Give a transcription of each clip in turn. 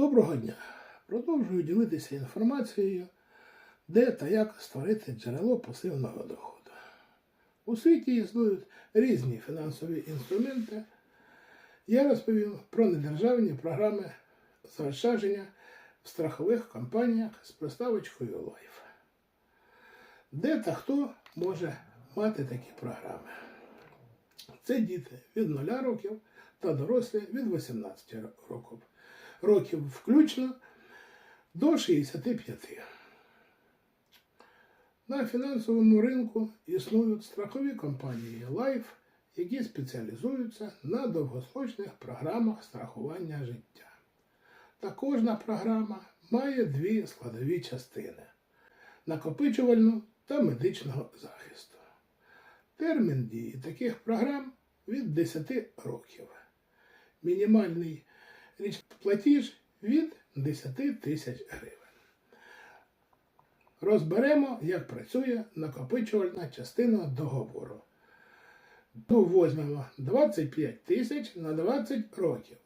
Доброго дня! Продовжую ділитися інформацією, де та як створити джерело пасивного доходу. У світі існують різні фінансові інструменти. Я розповім про недержавні програми заощадження в страхових компаніях з приставочкою Life. Де та хто може мати такі програми? Це діти від 0 років та дорослі від 18 років, років включно до 65. На фінансовому ринку існують страхові компанії Life, які спеціалізуються на довгосрочних програмах страхування життя. Та кожна програма має дві складові частини накопичувальну та медичного захисту. Термін дії таких програм від 10 років. Мінімальний платіж від 10 тисяч гривень. Розберемо, як працює накопичувальна частина договору. Ну, Возьмемо 25 тисяч на 20 років.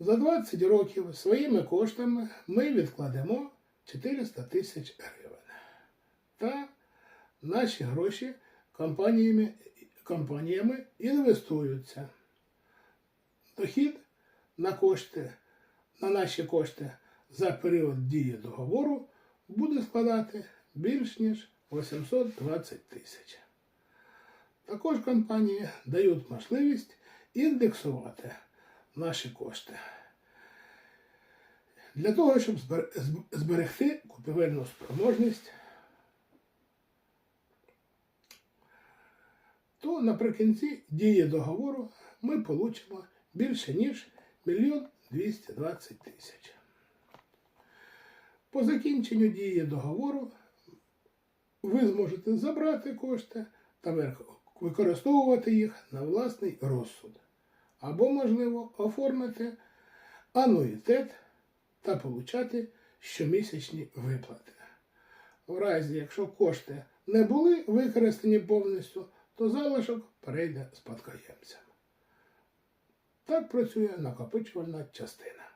За 20 років своїми коштами ми відкладемо 400 тисяч гривень. Та наші гроші компаніями, компаніями інвестуються. Дохід на кошти, на наші кошти за період дії договору буде складати більш ніж 820 тисяч. Також компанії дають можливість індексувати наші кошти. Для того, щоб зберегти купівельну спроможність, то наприкінці дії договору ми получимо більше ніж 1 220 тисяч. По закінченню дії договору ви зможете забрати кошти та використовувати їх на власний розсуд. Або, можливо, оформити ануїтет та получати щомісячні виплати. В разі, якщо кошти не були використані повністю, то залишок перейде спадкоємцям. Так працює накопичувальна частина.